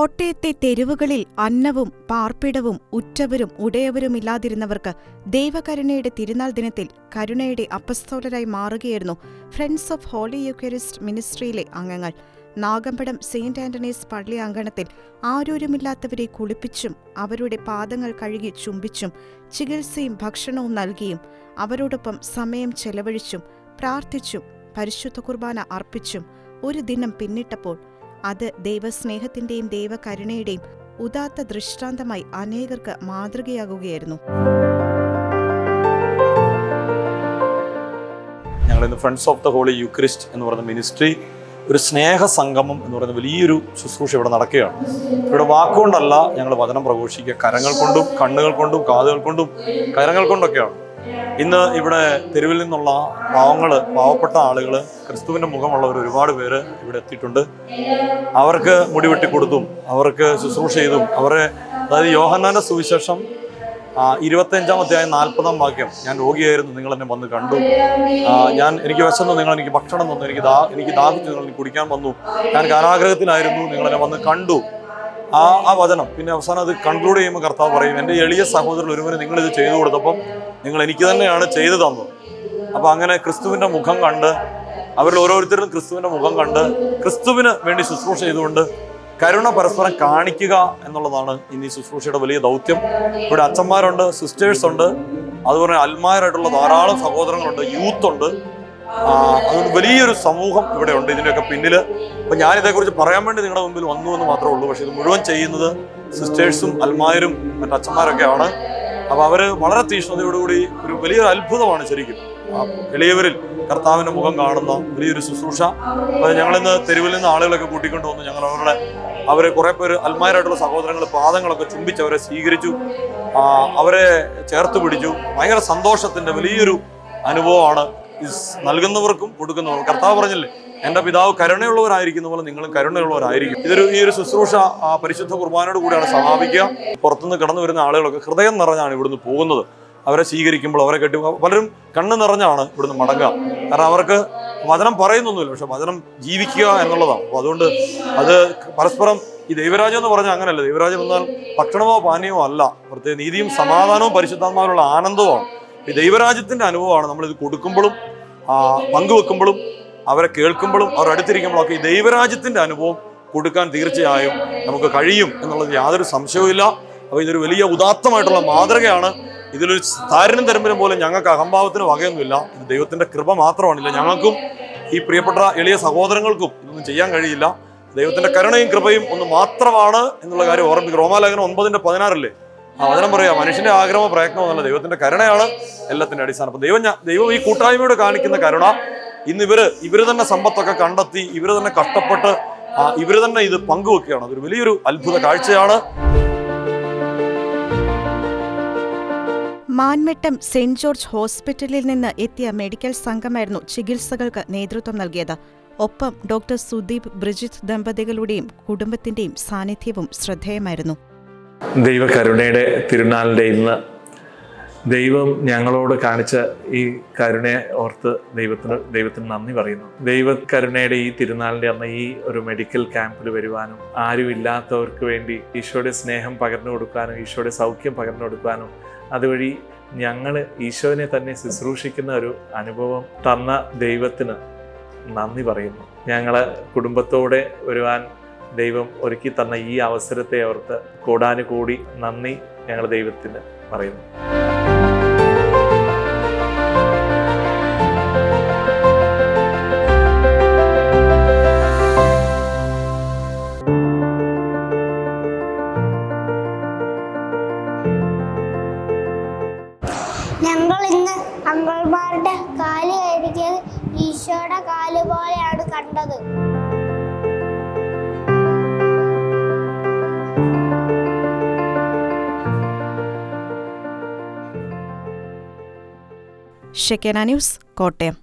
കോട്ടയത്തെ തെരുവുകളിൽ അന്നവും പാർപ്പിടവും ഉറ്റവരും ഉടയവരുമില്ലാതിരുന്നവർക്ക് ദൈവകരുണയുടെ തിരുനാൾ ദിനത്തിൽ കരുണയുടെ അപ്പസ്തോലരായി മാറുകയായിരുന്നു ഫ്രണ്ട്സ് ഓഫ് ഹോളി യുക്കരിസ്റ്റ് മിനിസ്ട്രിയിലെ അംഗങ്ങൾ. നാഗമ്പടം സെയിന്റ് ആന്റണീസ് പള്ളി അങ്കണത്തിൽ ആരോരുമില്ലാത്തവരെ കുളിപ്പിച്ചും അവരുടെ പാദങ്ങൾ കഴുകി ചുംബിച്ചും ചികിത്സയും ഭക്ഷണവും നൽകിയും അവരോടൊപ്പം സമയം ചെലവഴിച്ചും പ്രാർത്ഥിച്ചും പരിശുദ്ധ കുർബാന അർപ്പിച്ചും ഒരു ദിനം പിന്നിട്ടപ്പോൾ അത് ദൈവസ്നേഹത്തിന്റെയും ദൈവകരുണയുടെയും ഉദാത്ത ദൃഷ്ടാന്തമായി അനേകർക്ക് മാതൃകയാകുകയായിരുന്നു. ഞങ്ങളിന്ന് Friends of the Holy Eucharist എന്ന് പറയുന്ന മിനിസ്ട്രി ഒരു സ്നേഹ സംഗമം എന്ന് പറയുന്ന വലിയൊരു ശുശ്രൂഷ ഇവിടെ നടക്കുകയാണ്. ഇവിടെ വാക്കുകൊണ്ടല്ല ഞങ്ങൾ വചനം പ്രഘോഷിക്കുക. കരങ്ങൾ കൊണ്ടും കണ്ണുകൾ കൊണ്ടും കാതുകൾ കൊണ്ടും കരങ്ങൾ കൊണ്ടൊക്കെയാണ്. ഇന്ന് ഇവിടെ തെരുവിൽ നിന്നുള്ള പാവങ്ങൾ പാവപ്പെട്ട ആളുകൾ ക്രിസ്തുവിന്റെ മുഖമുള്ളവർ ഒരുപാട് പേര് ഇവിടെ എത്തിയിട്ടുണ്ട്. അവർക്ക് മുടി വെട്ടി കൊടുത്തും അവർക്ക് ശുശ്രൂഷ ചെയ്തും അവരെ അതായത് യോഹന്നാന്റെ സുവിശേഷം ഇരുപത്തഞ്ചാം അധ്യായം നാൽപ്പതാം വാക്യം. ഞാൻ രോഗിയായിരുന്നു നിങ്ങൾ എന്നെ വന്ന് കണ്ടു. ഞാൻ എനിക്ക് വിശന്നു നിങ്ങൾ എനിക്ക് ഭക്ഷണം തന്നു എനിക്ക് ദാ എനിക്ക് ദാഹിച്ചു നിങ്ങൾ കുടിക്കാൻ വന്നു. ഞാൻ കാരാഗ്രഹത്തിലായിരുന്നു നിങ്ങൾ എന്നെ വന്ന് കണ്ടു. ആ ആ വചനം. പിന്നെ അവസാനം അത് കൺക്ലൂഡ് ചെയ്യുമ്പോൾ കർത്താവ് പറയും എന്റെ എളിയ സഹോദരൻ ഒരുവന് നിങ്ങൾ ഇത് ചെയ്തു കൊടുത്തപ്പം നിങ്ങൾ എനിക്ക് തന്നെയാണ് ചെയ്തു തന്നത്. അപ്പൊ അങ്ങനെ ക്രിസ്തുവിന്റെ മുഖം കണ്ട് അവരിൽ ഓരോരുത്തരും ക്രിസ്തുവിന്റെ മുഖം കണ്ട് ക്രിസ്തുവിന് വേണ്ടി ശുശ്രൂഷ ചെയ്തുകൊണ്ട് കരുണ പരസ്പരം കാണിക്കുക എന്നുള്ളതാണ് ഇനി ശുശ്രൂഷയുടെ വലിയ ദൗത്യം. ഇവിടെ അച്ഛന്മാരുണ്ട് സിസ്റ്റേഴ്സ് ഉണ്ട് അതുപോലെ അൽമാരായിട്ടുള്ള ധാരാളം സഹോദരങ്ങളുണ്ട് യൂത്ത് ഉണ്ട്. അതുകൊണ്ട് വലിയൊരു സമൂഹം ഇവിടെ ഉണ്ട് ഇതിന്റെയൊക്കെ പിന്നിൽ അപ്പൊ ഞാൻ ഇതേക്കുറിച്ച് പറയാൻ വേണ്ടി നിങ്ങളുടെ മുമ്പിൽ വന്നു എന്ന് മാത്രമേ ഉള്ളൂ. പക്ഷെ ഇത് മുഴുവൻ ചെയ്യുന്നത് സിസ്റ്റേഴ്സും അൽമാരും മറ്റു അച്ഛന്മാരൊക്കെയാണ് അപ്പോൾ അവർ വളരെ തീഷ്ണതയോടുകൂടി ഒരു വലിയൊരു അത്ഭുതമാണ് ശരിക്കും. എളിയവരിൽ കർത്താവിന്റെ മുഖം കാണുന്ന വലിയൊരു ശുശ്രൂഷ. അപ്പൊ ഞങ്ങളിന്ന് തെരുവിൽ നിന്ന് ആളുകളൊക്കെ കൂട്ടിക്കൊണ്ട് വന്നു. ഞങ്ങൾ അവരുടെ അവരെ കുറെ പേര് അൽമാരായിട്ടുള്ള സഹോദരങ്ങൾ പാദങ്ങളൊക്കെ ചുംബിച്ച് അവരെ സ്വീകരിച്ചു അവരെ ചേർത്ത് പിടിച്ചു. ഭയങ്കര സന്തോഷത്തിന്റെ വലിയൊരു അനുഭവമാണ് നൽകുന്നവർക്കും കൊടുക്കുന്നവർക്കും കർത്താവ് പറഞ്ഞില്ലേ എന്റെ പിതാവ് കരുണയുള്ളവരായിരിക്കുന്ന പോലെ നിങ്ങളും കരുണയുള്ളവരായിരിക്കും. ഇതൊരു ഈ ഒരു ശുശ്രൂഷ ആ പരിശുദ്ധ കുർബാനോട് കൂടിയാണ് സമാപിക്കുക. പുറത്തുനിന്ന് കടന്നു വരുന്ന ആളുകളൊക്കെ ഹൃദയം നിറഞ്ഞാണ് ഇവിടുന്ന് പോകുന്നത്. അവരെ സ്വീകരിക്കുമ്പോൾ അവരെ കെട്ടി പലരും കണ്ണ് നിറഞ്ഞാണ് ഇവിടുന്ന് മടങ്ങുക. കാരണം അവർക്ക് വചനം പറയുന്നൊന്നുമില്ല പക്ഷെ വചനം ജീവിക്കുക എന്നുള്ളതാണ്. അപ്പോൾ അതുകൊണ്ട് അത് പരസ്പരം ഈ ദൈവരാജ്യം എന്ന് പറഞ്ഞാൽ അങ്ങനെയല്ല. ദൈവരാജ്യം എന്നാൽ ഭക്ഷണമോ പാനീയമോ അല്ല. പ്രത്യേക നീതിയും സമാധാനവും പരിശുദ്ധാത്മാവിലുള്ള ആനന്ദവുമാണ്. ഈ ദൈവരാജ്യത്തിന്റെ അനുഭവമാണ് നമ്മൾ ഇത് കൊടുക്കുമ്പോഴും പങ്കുവെക്കുമ്പോഴും അവരെ കേൾക്കുമ്പോഴും അവർ അടുത്തിരിക്കുമ്പോഴും ഒക്കെ ഈ ദൈവരാജ്യത്തിന്റെ അനുഭവം കൊടുക്കാൻ തീർച്ചയായും നമുക്ക് കഴിയും എന്നുള്ളത് യാതൊരു സംശയവുമില്ല. അപ്പോൾ ഇതൊരു വലിയ ഉദാത്തമായിട്ടുള്ള മാതൃകയാണ്. ഇതിലൊരു താരനും തരമ്പരം പോലെ ഞങ്ങൾക്ക് അഹംഭാവത്തിന് വകയൊന്നുമില്ല. ഇത് ദൈവത്തിന്റെ കൃപ മാത്രമാണില്ല ഞങ്ങൾക്കും ഈ പ്രിയപ്പെട്ട എളിയ സഹോദരങ്ങൾക്കും ഇതൊന്നും ചെയ്യാൻ കഴിയില്ല. ദൈവത്തിന്റെ കരുണയും കൃപയും ഒന്ന് മാത്രമാണ് എന്നുള്ള കാര്യം ഓർമ്മിക്കും റോമാലേഖനം ഒൻപതിന്റെ പതിനാറല്ലേ? വചനം പറയാം മനുഷ്യന്റെ ആഗ്രഹമോ പ്രയത്നമോ എന്നല്ല ദൈവത്തിന്റെ കരുണയാണ് എല്ലാത്തിന്റെ അടിസ്ഥാനം. അപ്പൊ ദൈവം ദൈവം ഈ കൂട്ടായ്മയോട് കാണിക്കുന്ന കരുണ. ഇന്ന് ഇവർ ഇവർ തന്നെ സമ്പത്തൊക്കെ കണ്ടെത്തി ഇവർ തന്നെ കഷ്ടപ്പെട്ട് ഇവർ തന്നെ ഇത് പങ്കുവെക്കുകയാണ്. അതൊരു വലിയൊരു അത്ഭുത കാഴ്ചയാണ്. മാൻമെട്ടം സെന്റ് ജോർജ് ഹോസ്പിറ്റലിൽ നിന്ന് എത്തിയ മെഡിക്കൽ സംഘമായിരുന്നു ചികിത്സകൾക്ക് നേതൃത്വം നൽകിയത്. ഒപ്പം ഡോക്ടർ സുദീപ് ബ്രിജിത്ത് ദമ്പതികളുടെയും കുടുംബത്തിന്റെയും സാന്നിധ്യവും ശ്രദ്ധേയമായിരുന്നു. ദൈവകരുണയുടെ തിരുനാളിന്റെ ഇന്ന് ദൈവം ഞങ്ങളോട് കാണിച്ച ഈ കരുണയെ ഓർത്ത് ദൈവത്തിന് ദൈവത്തിന് നന്ദി പറയുന്നു. ദൈവകരുണയുടെ ഈ തിരുനാളിന്റെ അന്ന് ഈ ഒരു മെഡിക്കൽ ക്യാമ്പിൽ വരുവാനും ആരുമില്ലാത്തവർക്ക് വേണ്ടി ഈശോയുടെ സ്നേഹം പകർന്നു കൊടുക്കാനും ഈശോയുടെ സൗഖ്യം പകർന്നു കൊടുക്കാനും അതുവഴി ഞങ്ങൾ ഈശോനെ തന്നെ ശുശ്രൂഷിക്കുന്ന ഒരു അനുഭവം തന്ന ദൈവത്തിന് നന്ദി പറയുന്നു. ഞങ്ങൾ കുടുംബത്തോടെ വരുവാൻ ദൈവം ഒരുക്കി തന്ന ഈ അവസരത്തെ ഓർത്ത് കൂടാനുകൂടി നന്ദി ഞങ്ങൾ ദൈവത്തിന് പറയുന്നു. ഞങ്ങൾ ഇന്ന് അങ്കിൾമാരുടെ കാൽ കഴുകിയത് ഈശോയുടെ കാൽ പോലെയാണ് കണ്ടത്. ഷെക്കേന ന്യൂസ് കോട്ടയം